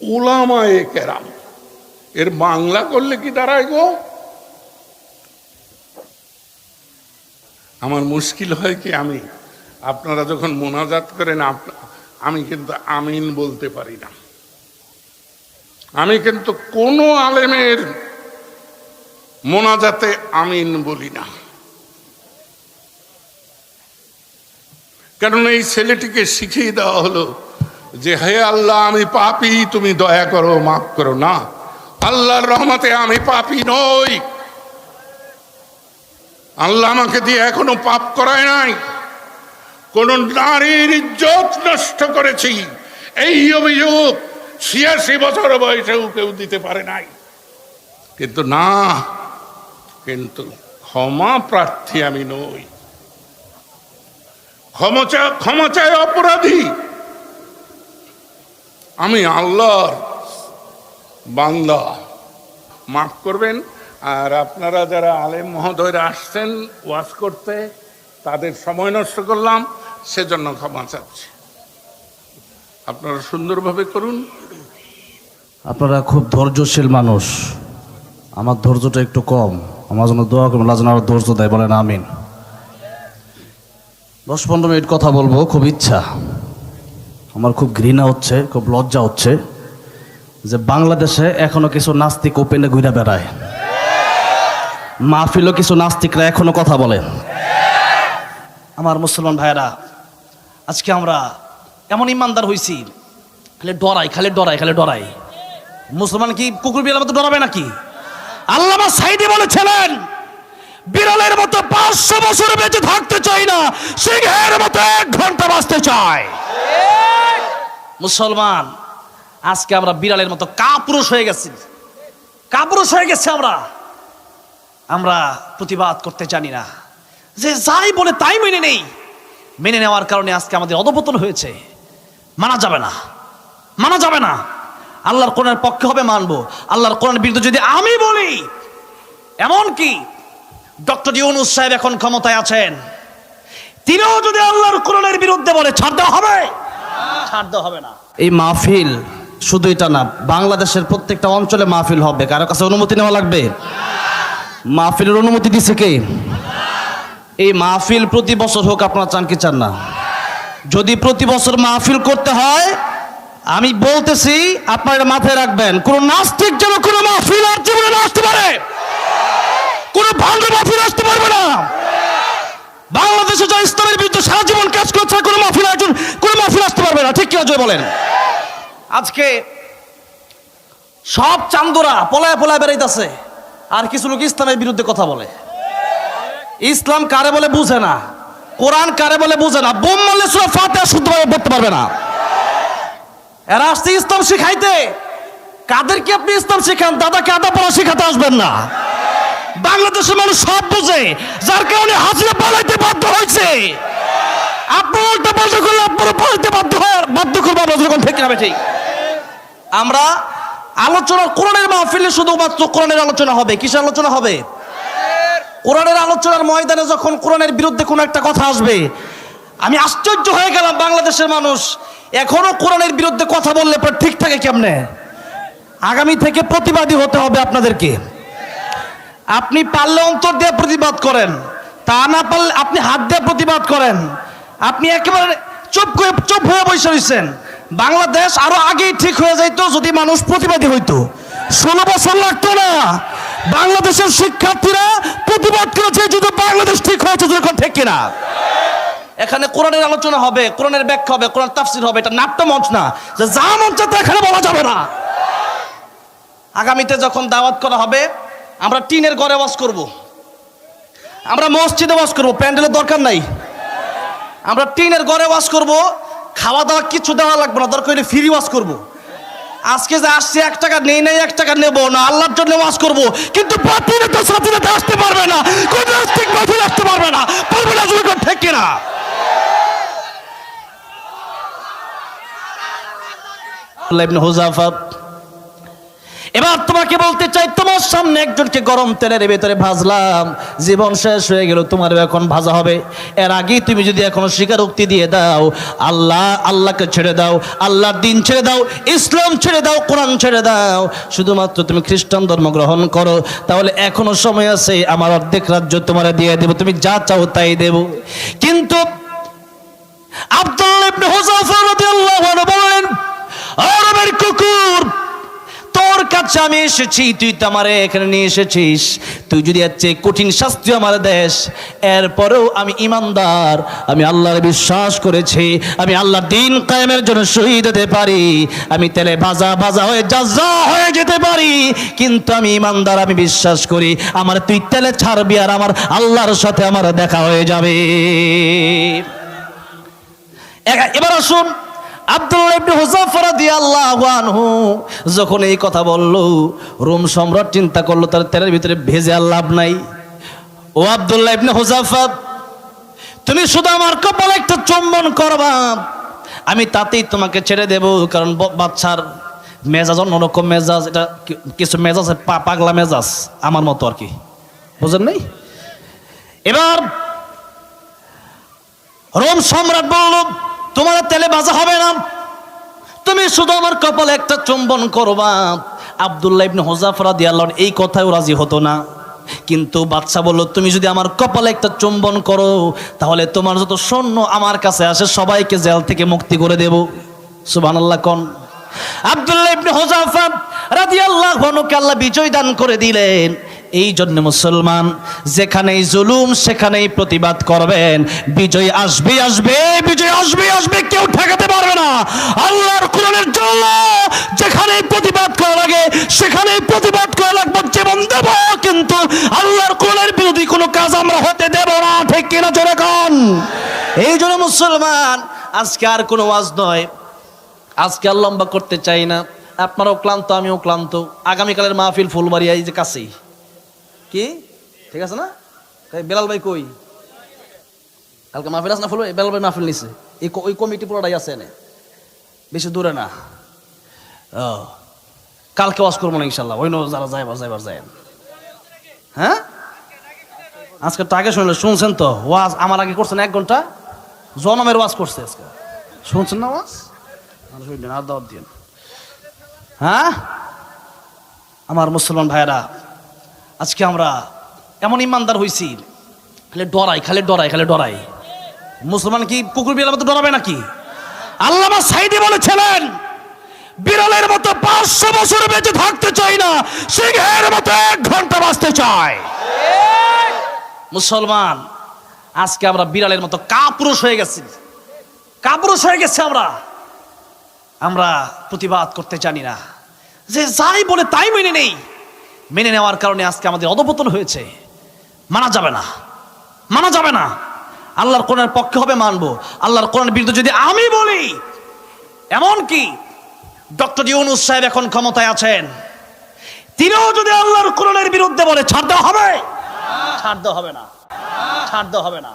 ওলামায়ে কেরাম। এর বাংলা করলে কি দাঁড়ায় গো? আমার মুশকিল হয় কি আমি? আপনারা যখন মোনাজাত করেন আমি কিন্তু আমিন বলতে পারি না। আমি কিন্তু কোনো আলেমের মোনাজাতে আমিন বলি না। কারণ এই ছেলেটিকে শিখিয়ে দেওয়া হলো যে হে আল্লাহ, আমি পাপি, তুমি দয়া করো, মাফ করো না। আল্লাহর রহমতে আমি পাপি নই। আল্লাহ আমাকে দিয়ে এখনও পাপ করায় নাই। কোন নারীর ইজ্জত নষ্ট করেছি। এই অভিযোগ ছিয়াশি বছর বয়সেও কেউ দিতে পারে নাই। কিন্তু না, কিন্তু ক্ষমা প্রার্থী আমি নই। ক্ষমা ক্ষমা চায় অপরাধী। আমি আল্লাহর বান্দা। মাফ করবেন, আর আপনারা যারা আলেম মহোদয়রা আসছেন ওয়াজ করতে, তাদের সময় নষ্ট করলাম, সেজন্য ক্ষমা চাচ্ছি। আপনারা সুন্দরভাবে করুন। আপনারা খুব ধৈর্যশীল মানুষ। আমার ধৈর্যটা একটু কম। আমার জন্য দোয়া করবেন, আল্লাহ যেন আরও ধৈর্য দেয়। বলেন আমিন। দশ পনেরো মিনিট কথা বলব, খুব ইচ্ছা। আমার খুব ঘৃণা হচ্ছে, খুব লজ্জা হচ্ছে যে বাংলাদেশে এখনও কিছু নাস্তিক ওপেনে ঘুরে বেড়ায়। মাহফিলও কিছু নাস্তিকরা এখনও কথা বলে। আমার মুসলমান ভাইয়েরা, আজকে আমরা এমন ইমানদার হয়েছি খালি ডরাই খালি ডরাই খালি ডরাই। মুসলমান কি কুকুর বিড়ালের মতো ডরাবে নাকি? আল্লামা সাইদি বলেছিলেন, বিড়ালের মতো পাঁচশো বছর বেঁচে থাকতে চাই না, সিংহের মতো এক ঘণ্টা বাঁচতে চাই মুসলমান, আজকে আমরা বিড়ালের মতো কাপুরুষ হয়ে গেছি। কাপুরুষ হয়ে গেছে আমরা। আমরা প্রতিবাদ করতে জানি না। যে যাই বলে তাই মেনে নেই। মেনে নেওয়ার কারণে আজকে আমাদের অধপতন হয়েছে। মানা যাবে না। মানা যাবে না। আল্লাহর কোরআনের পক্ষে হবে মানবো। আল্লাহর কোরআনের বিরুদ্ধে যদি আমি বলি, এমন কি? ডক্টর ইউনুস সাহেব এখন ক্ষমতায় আছেন। তিনিও যদি আল্লাহর কোরআনের বিরুদ্ধে বলে, ছাড় দেওয়া হবে। দেওয়া হবে না। এই মাহফিল শুধু এটা না, বাংলাদেশের প্রত্যেকটা অঞ্চলে মাহফিল হবে। কারও কাছে অনুমতি নেওয়া লাগবে? মাহফিলের অনুমতি দিছে কে? এই মাহফিল প্রতি বছর হোক আপনারা চান কি চান না। যদি প্রতি বছর মাহফিল করতে হয়, আমি বলতেছি, আপনারা মাথায় রাখবেন, কোন নাস্তিক যেন কোন মাহফিল আর জীবনে আসতে পারে। কোন ভাঙ্গ মাহফিল আসতে পারবে না বাংলাদেশে যা ইসলামের বিরুদ্ধে সারা জীবন কাজ করছে কোন মাহফিল একজন কোন পারবে না, ঠিক কিনা জয় বলেন। আজকে সব চান্দোরা পলায় পলায় বেড়াইতেছে, আর কিছু লোক ইসলামের বিরুদ্ধে কথা বলে। ইসলাম কারে বলে বুঝে না, কোরআন কারে বলে বুঝে না, বোম মারলে সুরা ফাতে শুদ্ধভাবে পড়তে পারবে না। এরা আসছে ইসলাম শিখাইতে। কাদেরকে আপনি ইসলাম শিখান? দাদাকে আদা পড়া শিখাতে আসবেন না। বাংলাদেশের মানুষ সব বুঝে, যার কারণে হাসিনা পালাইতে বাধ্য হয়েছে। পাল্টা করলে আপনারা পালাইতে বাধ্য বাধ্য করব আমরা যখন ঠিক না ঠিক আমরা আলোচনা, কোরআনের মাহফিলে শুধুমাত্র কোরআনের আলোচনা হবে। কিসের আলোচনা হবে? কোরআনের আলোচনার ময়দানে যখন কোরআনের বিরুদ্ধে কোনো একটা কথা আসবে, আমি আশ্চর্য হয়ে গেলাম বাংলাদেশের মানুষ। এখনও কোরআনের বিরুদ্ধে কথা বললে পর ঠিক থাকে কেমনে? আগামী থেকে প্রতিবাদী হতে হবে আপনাদেরকে। আপনি পারলে অন্তর দিয়ে প্রতিবাদ করেন। তা না পারলে আপনি হাত দিয়ে প্রতিবাদ করেন। আপনি একেবারে চুপ করে, চুপ হয়ে বসে রয়েছেন বাংলাদেশ আরও আগেই ঠিক হয়ে যাইতো, যদি মানুষ প্রতিবাদী হইতো। ষোলো বছর লাগতো না। বাংলাদেশের শিক্ষার্থীরা প্রতিবাদ করেছে যদি বাংলাদেশ ঠিক হয়েছে যখন ঠিক কিনা। এখানে কোরআনের আলোচনা হবে, কোরআনের ব্যাখ্যা হবে, কোরআন তাফসির হবে, এটা নাট্য মঞ্চ না। যে যা মঞ্চ এখানে বলা যাবে না। আগামীতে যখন দাওয়াত করা হবে, আমরা টিনের ঘরে ওয়াজ করব। আমরা মসজিদে ওয়াজ করব, প্যান্ডেলের দরকার নাই। আমরা টিনের ঘরে ওয়াজ করব খাওয়া দাওয়া কিছু দেওয়া লাগবে না, দরকার হলে ফ্রি ওয়াজ করব। আজকে যে আসছে, এক টাকা নেই নেই, এক টাকা নেব না, আল্লাহর জন্য ওয়াজ করব। কিন্তু বাতিলে তো সাথীরাতে আসতে পারবে না, কোন নাস্তিক মাহফিল আসতে পারবে না পারবে না যদি ঠিক কিনা হুযাফা এবার তোমাকে বলতে চাই, তোমার সামনে একজনকে গরম তেলের ভেতরে ভাজলাম। জীবন শেষ হয়ে গেল তোমার এখন ভাজা হবে। এর আগে তুমি যদি এখন স্বীকারোক্তি দিয়ে দাও, আল্লাহ আল্লাহকে ছেড়ে দাও, আল্লাহর দিন ছেড়ে দাও, ইসলাম ছেড়ে দাও, কোরআন ছেড়ে দাও, শুধুমাত্র তুমি খ্রিস্টান ধর্ম গ্রহণ করো, তাহলে এখনও সময় আছে, আমার অর্ধেক রাজ্য তোমার দিয়ে দেবো, তুমি যা চাও তাই দেব। কিন্তু আব্দুল্লাহ ইবনে হুযায়ফা রাদিয়াল্লাহু আনহু বলেন আরবের কুকুর কাছে আমি এসেছি, তুই তো আমারে এখানে নিয়ে এসেছিস। তুই যদি চেয়ে কঠিন শাস্তি আমার দেশ এরপরেও আমি ইমানদার, আমি আল্লাহর বিশ্বাস করেছি, আমি আল্লাহর দিন কায়েমের জন্য শহীদ হতে পারি, আমি তেলে ভাজা ভাজা হয়ে যা হয়ে যেতে পারি, কিন্তু আমি ইমানদার, আমি বিশ্বাস করি, আমার তুই তেলে ছাড়বি আর আমার আল্লাহর সাথে আমার দেখা হয়ে যাবে। এবার আসুন যখন এই কথা বলল, রোম সম্রাট চিন্তা করল, তার তেলের ভিতরে ভেজে আর লাভ নাই। ও আব্দুল্লাহ ইবনে হুযায়ফা তুমি শুধু আমার কপালে একটা চুম্বন করবা, আমি তাতেই তোমাকে ছেড়ে দেব, কারণ বাচ্চার মেজাজ অন্যরকম মেজাজ, এটা কিছু মেজাজ পাগলা মেজাজ, আমার মতো আর কি। বুঝেন নাই? এবার রোম সম্রাট বলল তোমার তেলে ভাজা হবে না। তুমি শুধু আমার কপালে একটা চুম্বন করবা। আব্দুল্লাহ ইবনে হোজাফর রাদিয়াল্লাহু আনহু এই কথাও রাজি হতো না। কিন্তু বাদশা বলল, তুমি যদি আমার কপালে একটা চুম্বন করো, তাহলে তোমার যত সৈন্য আমার কাছে আসে, সবাইকে জেল থেকে মুক্তি করে দেব। সুবহানাল্লাহ কোন। আব্দুল্লাহ ইবনে হোজাফা রাদিয়াল্লাহু আনহুকে আল্লাহ বিজয় দান করে দিলেন। এই জন্য মুসলমান, যেখানেই জুলুম, সেখানেই প্রতিবাদ করবেন। বিজয় আসবে আসবে, বিজয় আসবে আসবে, কেউ ঠেকাতে পারবে না। আল্লাহর কোরআনের জন্য যেখানে প্রতিবাদ করা লাগে সেখানে প্রতিবাদ করা লাগবে, জীবন দেব। কিন্তু আল্লাহর কোরআনের বিরোধী কোনো কাজ আমরা হতে দেব না, ঠিক কিনা জোরে কন? এই জন্য মুসলমান, আজকে আর কোনো ওয়াজ নয়। আজকে আর লম্বা করতে চাই না। আপনারাও ক্লান্ত, আমিও ক্লান্ত। আগামীকালের মাহফিল ফুলবাড়িয়া, এই যে কাছেই। কি? ঠিক আছে না? বেলাল ভাই কই? কালকে মাহফিল আছে না ফুল বেলাল ভাই মাহফিল নিছে। এই ওই কমিটি পুরোটাই আছে এনে। বেশি দূরে না। ও, কালকে ওয়াজ করব না ইনশাল্লাহ। ওই যারা যাইবার যাইবার যায় হ্যাঁ? আজকে তো আগে শুনলে, শুনছেন তো? ওয়াজ আমার আগে করছেন এক ঘণ্টা? জনমের ওয়াজ করছে আজকে। শুনছেন না ওয়াজ? আর দাওয়াত দিন হ্যাঁ? আমার মুসলমান ভাইয়েরা আজকে আমরা এমন ইমানদার হইছি, খালি ডরাই খালি ডরাই খালি ডরাই। মুসলমান কি কুকুর বিড়ালের মতো ডরাবে নাকি? আল্লামা সাইদি বলেছিলেন, বিড়ালের মতো পাঁচশো বছর বেঁচে থাকতে চাই না, সিংহের মতো এক ঘণ্টা বাঁচতে চায়। মুসলমান, আজকে আমরা বিড়ালের মতো কাপুরুষ হয়ে গেছি। কাপুরুষ হয়ে গেছে আমরা। আমরা প্রতিবাদ করতে জানি না। যে যাই বলে তাই মেনে নেই। মেনে নেওয়ার কারণে আজকে আমাদের অধপতন হয়েছে। মানা যাবে না। মানা যাবে না। আল্লাহর কোরআনের পক্ষে হবে মানবো। আল্লাহর কোরআনের বিরুদ্ধে যদি আমি বলি এমন কি ডক্টর ইউনুস সাহেব এখন ক্ষমতায় আছেন, তিনিও যদি আল্লাহর কোরআনের বিরুদ্ধে বলে, ছাড় দেওয়া হবে? ছাড় দেওয়া হবে না। ছাড় দেওয়া হবে না।